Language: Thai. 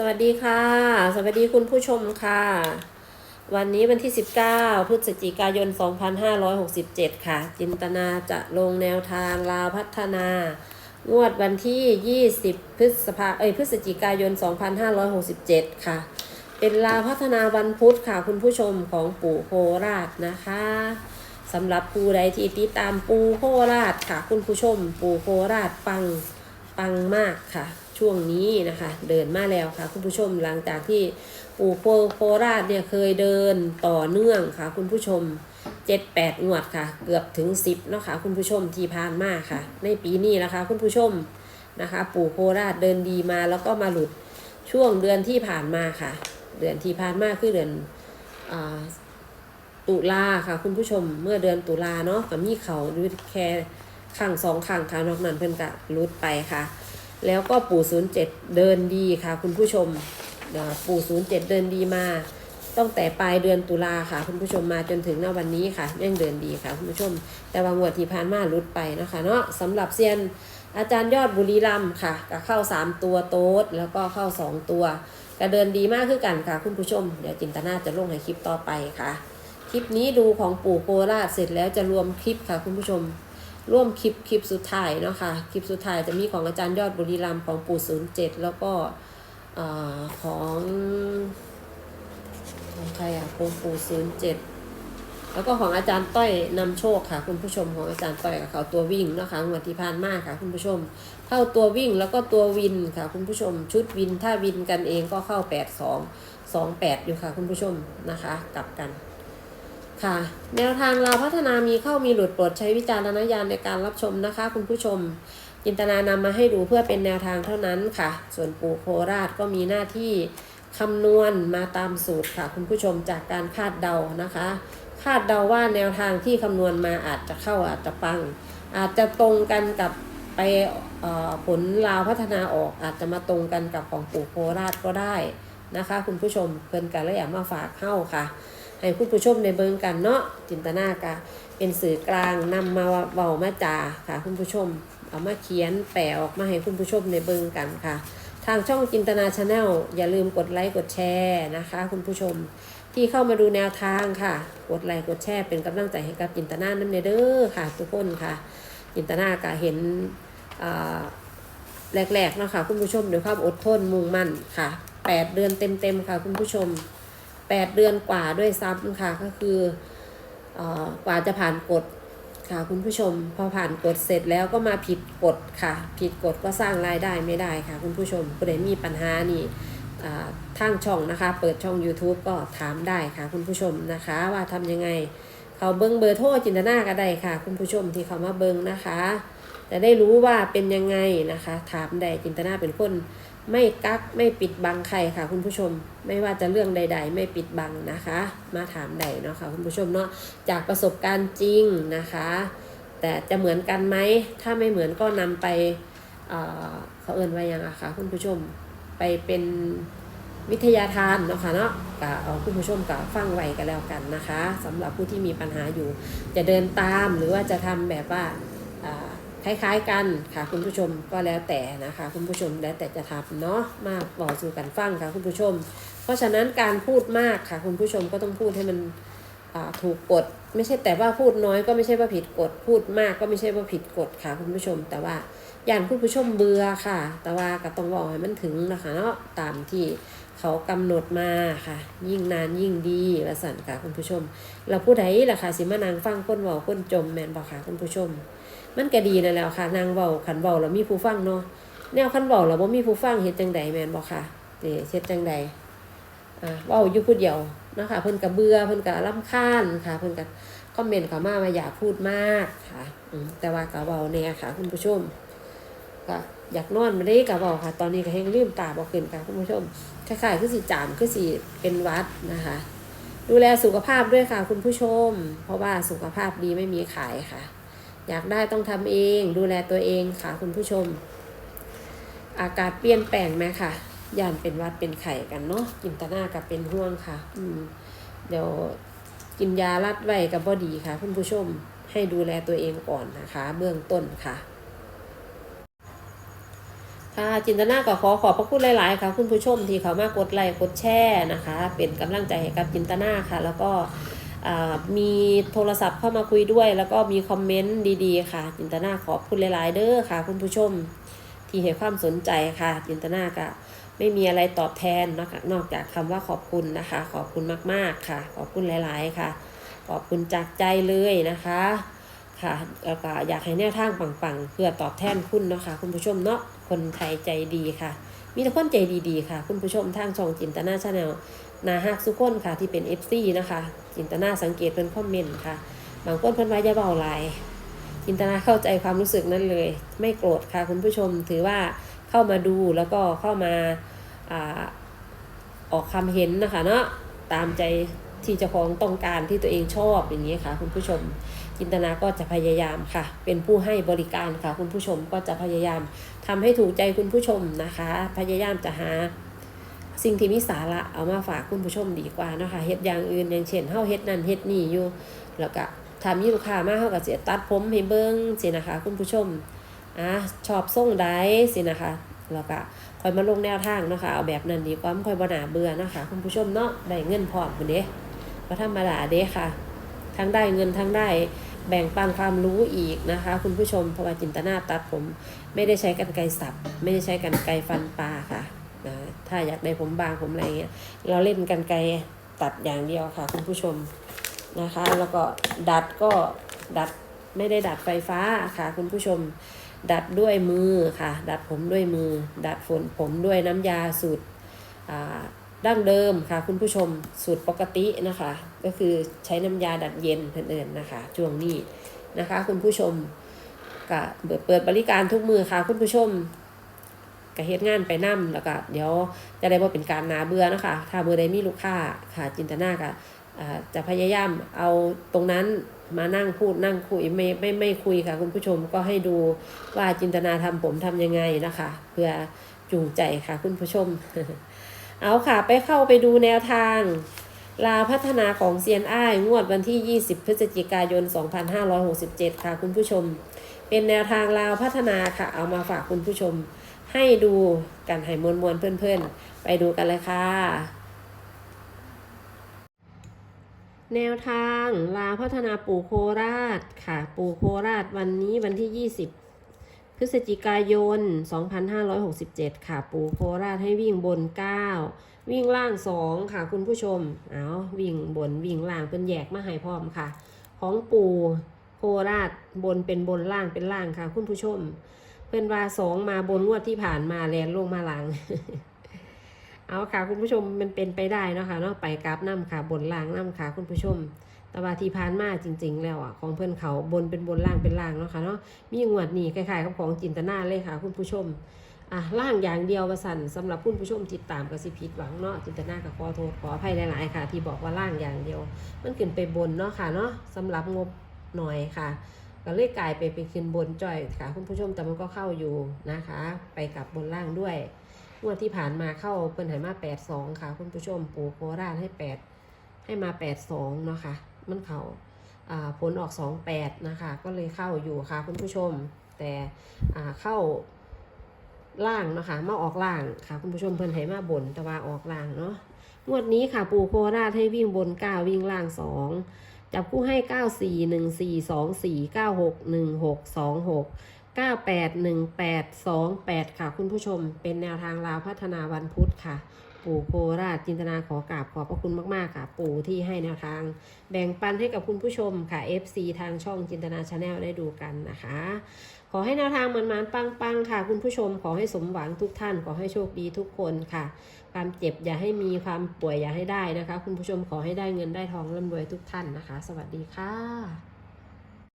สวัสดีค่ะ สวัสดีคุณผู้ชมค่ะ วันนี้วันที่ 19 พฤศจิกายน 2567 ค่ะ จินตนาจะลงแนวทางลาวพัฒนา งวดวันที่ 20 พฤษภาเอ้ยพฤศจิกายน 2567 ค่ะ เป็นลาวพัฒนาวันพุธค่ะ คุณผู้ชมของปู่โคราชนะคะสำหรับปูใดที่ติดตามปูโคราชค่ะ คุณผู้ชม ปูโคราชปังปังมากค่ะ ช่วงนี้นะคะ เดินมาแล้วค่ะ คุณผู้ชมหลังจากที่ปู่โคโคราชเนี่ยเคยเดินต่อเนื่องค่ะ คุณผู้ชมเจ็ดแปดงวดค่ะ เกือบถึงสิบเนาะค่ะคุณผู้ชมที่ผ่านมาค่ะ ในปีนี้นะคะ คุณผู้ชมนะคะ ปู่โคราชเดินดีมาแล้วก็มาหลุดช่วงเดือนที่ผ่านมาค่ะ เดือนที่ผ่านมาคือเดือนอ่าตุลาค่ะ คุณผู้ชมเมื่อเดือนตุลาเนาะกับมีเขาดูแค่ข้างสองข้างค่ะนอกนั้นเพิ่นกะรุดไปค่ะ แล้วก็ปู่ศูนย์เจ็ดเดินดีค่ะ คุณผู้ชมปู่ศูนย์เจ็ดเดินดีมาตั้งแต่ปลายเดือนตุลาค่ะ คุณผู้ชมมาจนถึงณวันนี้ค่ะยังเดินดีค่ะคุณผู้ชม แต่บางวดที่ผ่านมาลุดไปนะคะเนาะสำหรับเซียนอาจารย์ยอดบุรีรัมค่ะก็เข้า 3 ตัวโต๊ดแล้วก็เข้า 2 ตัวก็เดินดีมากขึ้นกันค่ะ คุณผู้ชม เดี๋ยวจินตนาจะลงในคลิปต่อไปค่ะ คลิปนี้ดูของปู่โคราชเสร็จแล้วจะรวมคลิปค่ะคุณผู้ชม ร่วมคลิปคลิปสุดท้ายเนาะค่ะคลิปสุดท้ายจะมีของอาจารย์ยอดบุรีรัมย์ของปู่ศูนย์เจ็ดแล้วก็อของของใครอะของปู่ศูนย์เจ็ดแล้วก็ของอาจารย์ต้อยนำโชคค่ะ คุณผู้ชมของอาจารย์ต้อยกับเขาตัววิ่งนะคะงวดที่ผ่านมาค่ะ คุณผู้ชม เข้าตัววิ่งแล้วก็ตัววินค่ะ คุณผู้ชม ชุดวินถ้าวินกันเองก็เข้าแปดสองสองแปดอยู่ค่ะ คุณผู้ชมนะคะ กลับกัน ค่ะ แนวทางเราพัฒนามีเข้ามีหลุดโปรดใช้วิจารณญาณในการรับชมนะคะ คุณผู้ชม จินตนานำมาให้ดูเพื่อเป็นแนวทางเท่านั้นค่ะ ส่วนปู่โคราชก็มีหน้าที่คำนวณมาตามสูตรค่ะ คุณผู้ชมจากการคาดเดานะคะ คาดเดาว่าแนวทางที่คำนวณมาอาจจะเข้าอาจจะปัง อาจจะตรงกันกับไปผลลาวพัฒนาออกอาจจะมาตรงกันกับของปู่โคราชก็ได้นะคะ คุณผู้ชมเพิ่นกันแล้วอยากมาฝากเข้าค่ะ ให้คุณผู้ชมในเบิงกันเนาะจินตนากะเป็นสื่อกลางนำมาเบามาจาค่ะ คุณผู้ชม เอามาเขียนแปะออกมาให้คุณผู้ชมในเบิงกันค่ะ ทางช่องจินตนาชาแนลอย่าลืมกดไลค์กดแชร์นะคะ คุณผู้ชมที่เข้ามาดูแนวทางค่ะ กดไลค์กดแชร์เป็นกำลังใจให้กับจินตนานั่นเด้อค่ะ ทุกคนค่ะ จินตนากะเห็นแรกๆเนาะค่ะ คุณผู้ชมด้วยความอดทนมุ่งมั่นค่ะแปดเดือนเต็มๆค่ะ คุณผู้ชม แปดเดือนกว่าด้วยซ้ำค่ะก็คือกว่าจะผ่านกฎค่ะคุณผู้ชม พอผ่านกฎเสร็จแล้วก็มาผิดกฎค่ะ ผิดกฎก็สร้างรายได้ไม่ได้ค่ะ คุณผู้ชมผู้ใดมีปัญหานี่อ่าทางช่องนะคะ เปิดช่อง YouTube ก็ถามได้ค่ะ คุณผู้ชมนะคะ ว่าทำยังไงเขาเบิ้งเบอร์โทรจินตนาก็ได้ค่ะ คุณผู้ชมที่เขามาเบิ้งนะคะจะได้รู้ว่าเป็นยังไงนะคะ ถามได้จินตนาเป็นคน ไม่กักไม่ปิดบังใครค่ะ คุณผู้ชม ไม่ว่าจะเรื่องใด ๆ ไม่ปิดบังนะคะ มาถามใดเนาะค่ะคุณผู้ชมเนาะจากประสบการณ์จริงนะคะ แต่จะเหมือนกันไหมถ้าไม่เหมือนก็นำไปเอ่อเขาเอ่นว่ายังอะค่ะคุณผู้ชมไปเป็นวิทยาทานเนาะค่ะเนาะก็เอาคุณผู้ชมกับฟังไว้กันแล้วกันนะคะสำหรับผู้ที่มีปัญหาอยู่ จะเดินตามหรือว่าจะทำแบบว่า คล้าย ๆ กันค่ะคุณผู้ชมก็แล้วแต่นะคะ คุณผู้ชมแล้วแต่จะทำเนาะมาบอกสู่กันฟังค่ะคุณผู้ชม เพราะฉะนั้นการพูดมากค่ะ คุณผู้ชมก็ต้องพูดให้มันถูกกฎไม่ใช่แต่ว่าพูดน้อยก็ไม่ใช่ว่าผิดกฎพูดมากก็ไม่ใช่ว่าผิดกฎค่ะ คุณผู้ชม แต่ว่าอย่างคุณผู้ชมเบื่อค่ะ แต่ว่าก็ต้องบอกให้มันถึงนะคะเนาะตามที่เขากำหนดมาค่ะ ยิ่งนานยิ่งดีละสันค่ะคุณผู้ชม เราผู้ใดล่ะค่ะสิมานางฟังคนว้าคนจมแมนบอกค่ะคุณผู้ชม มันก็ดีนั่นแหล้วค่ะ นางเว้าขันเว้าแล้วมีผู้ฟังเนาะแนวขันเว้าแล้วบ่มีผู้ฟังเฮ็ดจังใดแม่นบ่ค่ะเด้เฮ็ดจังใดอ่าเว้าอยู่ผู้เดียวนะคะเพิ่นก็เบื่อเพิ่นก็รำคาญค่ะ เพิ่นก็คอมเมนต์เข้ามาว่าอย่าพูดมากค่ะอืมแต่ว่าก็เว้าแน่ค่ะ คุณผู้ชมก็อยากนอนมาได้ก็เว้าค่ะ ตอนนี้ก็แฮงลืมตาบ่ขึ้นค่ะคุณผู้ชมคล้ายๆคือสิจามคือสิเป็นวัดนะคะ ดูแลสุขภาพด้วยค่ะ คุณผู้ชม เพราะว่าสุขภาพดีไม่มีขายค่ะ อยากได้ต้องทำเองดูแลตัวเองค่ะคุณผู้ชม อากาศเปลี่ยนแปลงไหมค่ะย่านเป็นวัดเป็นไข่กันเนาะกินตาหน้ากับเป็นห่วงค่ะ อืม เดี๋ยวกินยารัดไว้กับบอดีค่ะ คุณผู้ชมให้ดูแลตัวเองก่อนนะคะ เบื้องต้นค่ะ ค่ะจินตนาก็ขอขอบพระคุณหลาย ๆ ค่ะ คุณผู้ชมที่เขามากดไลค์กดแชร์นะคะ เป็นกำลังใจให้กับจินตนาค่ะ แล้วก็ มีโทรศัพท์เข้ามาคุยด้วย แล้วก็มีคอมเมนต์ดีๆ ค่ะ จินตนาขอบคุณหลายๆเด้อค่ะ คุณผู้ชม ที่ให้ความสนใจค่ะ จินตนาก็ไม่มีอะไรตอบแทนนะคะนอกจากคำว่าขอบคุณนะคะ ขอบคุณมากๆค่ะ ขอบคุณหลายๆค่ะ ขอบคุณจากใจเลยนะคะค่ะแล้วก็อยากให้แนวทางปังๆ เพื่อตอบแทนคุณเนาะค่ะคุณผู้ชมเนาะคนไทยใจดีค่ะ มีแต่คนใจดีๆค่ะ คุณผู้ชมทางช่องจินตนาชาแนลนาฮักสุกคนค่ะที่เป็น FC นะคะ จินตนาสังเกตเป็นคอมเมนต์ค่ะ บางคนเพิ่นว่าอย่าเบาหลายจินตนาเข้าใจความรู้สึกนั้นเลย ไม่โกรธค่ะ คุณผู้ชมถือว่าเข้ามาดูแล้วก็เข้ามาอาออกคำเห็นนะคะเนาะตามใจที่เจ้าของต้องการที่ตัวเองชอบอย่างนี้ค่ะ คุณผู้ชม จินตนาก็จะพยายามค่ะ เป็นผู้ให้บริการค่ะ คุณผู้ชมก็จะพยายามทำให้ถูกใจคุณผู้ชมนะคะ พยายามจะหาสิ่งที่มีสาระเอามาฝากคุณผู้ชมดีกว่านะคะเฮ็ดอย่างอื่นอย่างเช่นเฮาเฮ็ดนั่นเฮ็ดนี่อยู่ แล้วก็ถ้ามีลูกค้ามาเฮาก็สิตัดผมให้เบิ่งสินะคะ คุณผู้ชมอะชอบทรงใดสินะคะแล้วก็ค่อยมาลงแนวทางนะคะเอาแบบนั้นดีกว่ามันค่อยบ่น่าเบื่อนะคะ คุณผู้ชมเนาะได้เงินพร้อมพุ่นเด้บ่ธรรมดาเด้ค่ะ ทั้งได้เงินทั้งได้ แบ่งปันความรู้อีกนะคะ คุณผู้ชมเพราะว่าจินตนาตัดผม ไม่ได้ใช้กันไกรสับ ไม่ได้ใช้กันไกรฟันปลาค่ะนะถ้าอยากได้ผมบางผมอะไรเงี้ยเราเล่นกันไกรตัดอย่างเดียวค่ะ คุณผู้ชมนะคะ แล้วก็ดัดก็ดัดไม่ได้ดัดไฟฟ้าค่ะ คุณผู้ชมดัดด้วยมือค่ะ ดัดผมด้วยมือ ดัดฝนผมด้วยน้ำยาสูตรอ่า ดั้งเดิมค่ะคุณผู้ชมสูตรปกตินะคะ ก็คือใช้น้ำยาดัดเย็นเพื่อนๆนะคะช่วงนี้นะคะ คุณผู้ชมก็เปิดเปิดบริการทุกมือค่ะคุณผู้ชมก็เฮ็ดงานไปนํแล้วก็เดี๋ยวจะได้บ่เป็นการนาเบื่อนะคะถ้ามือใดมีลูกค้าค่ะจินตนาก็อ่าจะพยายามเอาตรงนั้นมานั่งพูดนั่งคุยไม่ไม่ไม่คุยค่ะ คุณผู้ชมก็ให้ดูว่าจินตนาทำผมทำยังไงนะคะ เพื่อจูงใจค่ะคุณผู้ชม เอาค่ะไปเข้าไปดูแนวทาง ลาพัฒนาของเซียนอ้าย งวดวันที่ 20 พฤศจิกายน 2567 ค่ะคุณผู้ชม เป็นแนวทางลาวพัฒนาค่ะ เอามาฝากคุณผู้ชม ให้ดูกันให้มวลมวลๆเพื่อนๆ ไปดูกันเลยค่ะ แนวทางลาพัฒนาปู่โคราชค่ะ ปู่โคราชวันนี้วันที่ 20 พฤศจิกายน 2567 ค่ะปูโคราชให้วิ่งบน 9 วิ่งล่าง 2 ค่ะคุณผู้ชม เอาวิ่งบนวิ่งล่างเป็นแยกมาให้พร้อมค่ะ ของปูโคราชบนเป็นบนล่างเป็นล่างค่ะ คุณผู้ชม เพื่อนว่าสองมาบนงวดที่ผ่านมาแลนลงมาหลัง เอาค่ะคุณผู้ชมมันเป็นไปได้เนาะค่ะเนาะไปกราฟน้ำค่ะบนล่างน้ำค่ะคุณผู้ชม แต่ว่าที่ผ่านมาจริง ๆ แล้วอะของเพื่อนเขาบนเป็นบนล่างเป็นล่างเนาะค่ะเนาะมีงวดนี้คล้ายๆกับของจินตนาเลยค่ะ คุณผู้ชมอะล่างอย่างเดียวประสันสำหรับคุณผู้ชมติดตามกับสิผิดหวังเนาะจินตนากับขอโทษขออภัยหลายๆค่ะ ที่บอกว่าล่างอย่างเดียว มันขึ้นไปบนเนาะค่ะเนาะสำหรับงบหน่อยค่ะก็เลยกลายไปเป็นขึ้นบนจ่อยค่ะ คุณผู้ชมแต่มันก็เข้าอยู่นะคะ ไปกับบนล่างด้วยงวดที่ผ่านมาเข้าเปิ้นให้มาแปดสองค่ะ คุณผู้ชมปูโคราชให้แปดให้มาแปดสองเนาะค่ะ มันเขา่าผลออกสองแปดนะคะ ก็เลยเข้าอยู่ค่ะคุณผู้ชม แต่เข้าล่างนะคะมาออกล่างค่ะคุณผู้ชมเพิ่นให้มาบนแต่ว่าออกล่างเนาะงวดนี้ค่ะปูโคราชให้วิ่งบนเก้าวิ่งล่างสองจับคู่ให้ 9 4 1 4 2 4 9 6 1 6 2 6 9 8 1 8 2 8 ค่ะคุณผู้ชมเป็นแนวทางลาวพัฒนาวันพุธค่ะ ปู่โคราชจินตนาขอกราบขอบพระคุณมาก ๆ ค่ะ ปู่ที่ให้แนวทาง แบ่งปันให้กับคุณผู้ชมค่ะ FC ทางช่องจินตนาชาแนลได้ดูกันนะคะ ขอให้แนวทางมันมันปัง ๆ ค่ะ คุณผู้ชมขอให้สมหวังทุกท่าน ขอให้โชคดีทุกคนค่ะ ความเจ็บอย่าให้มีความป่วยอย่าให้ได้นะคะ คุณผู้ชมขอให้ได้เงินได้ทองร่ำรวยทุกท่านนะคะ สวัสดีค่ะ